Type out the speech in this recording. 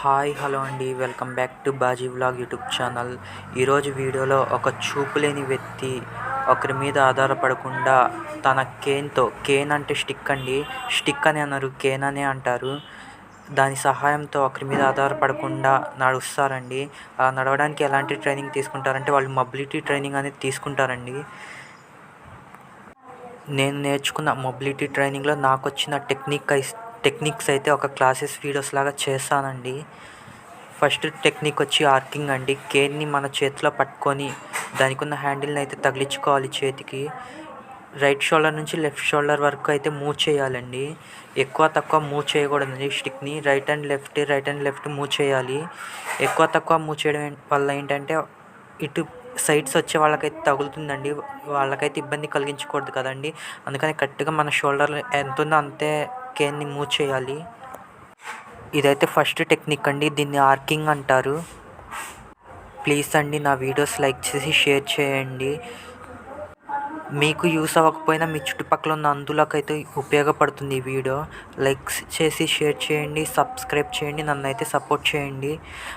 Hi hello అండి. Welcome back to Baji vlog YouTube channel. ఈరోజు వీడియోలో ఒక చూపు లేని వ్యక్తి ఒకరి మీద ఆధారపడకుండా తన కేన్తో కేన్ అంటే స్టిక్ అండి. స్టిక్ అని అన్నారు కేన్ అనే అంటారు. దాని సహాయంతో ఒకరి మీద ఆధారపడకుండా నడుస్తారండి. అలా నడవడానికి ఎలాంటి ట్రైనింగ్ తీసుకుంటారంటే వాళ్ళు మొబిలిటీ ట్రైనింగ్ అనేది తీసుకుంటారండి. నేను నేర్చుకున్న మొబిలిటీ ట్రైనింగ్లో నాకు వచ్చిన టెక్నిక్ ఐస్ టెక్నిక్స్ అయితే ఒక క్లాసెస్ వీడియోస్ లాగా చేస్తానండి. ఫస్ట్ టెక్నిక్ వచ్చి ఆర్కింగ్ అండి. కేర్ని మన చేతిలో పట్టుకొని దానికి ఉన్న హ్యాండిల్ని అయితే తగిలించుకోవాలి చేతికి. రైట్ షోల్డర్ నుంచి లెఫ్ట్ షోల్డర్ వరకు అయితే మూవ్ చేయాలండి. ఎక్కువ తక్కువ మూవ్ చేయకూడదండి స్టిక్ని. Right and left right and left move చేయాలి. ఎక్కువ తక్కువ మూవ్ చేయడం వల్ల ఏంటంటే ఇటు సైడ్స్ వచ్చే వాళ్ళకైతే తగులుతుందండి. వాళ్ళకైతే ఇబ్బంది కలిగించకూడదు కదండి. అందుకని కరెక్ట్గా మన షోల్డర్ ఎంత ఉందో అంతే కేన్ని మూవ్ చేయాలి? ఇదైతే ఫస్ట్ టెక్నిక్ అండి దీన్ని ఆర్కింగ్ అంటారు. ప్లీజ్ అండి నా వీడియోస్ లైక్ చేసి షేర్ చేయండి. మీకు యూస్ అవ్వకపోయినా మీ చుట్టుపక్కల ఉన్న అందులోకైతే ఉపయోగపడుతుంది ఈ వీడియో. లైక్స్ చేసి షేర్ చేయండి సబ్స్క్రైబ్ చేయండి నన్ను అయితే సపోర్ట్ చేయండి.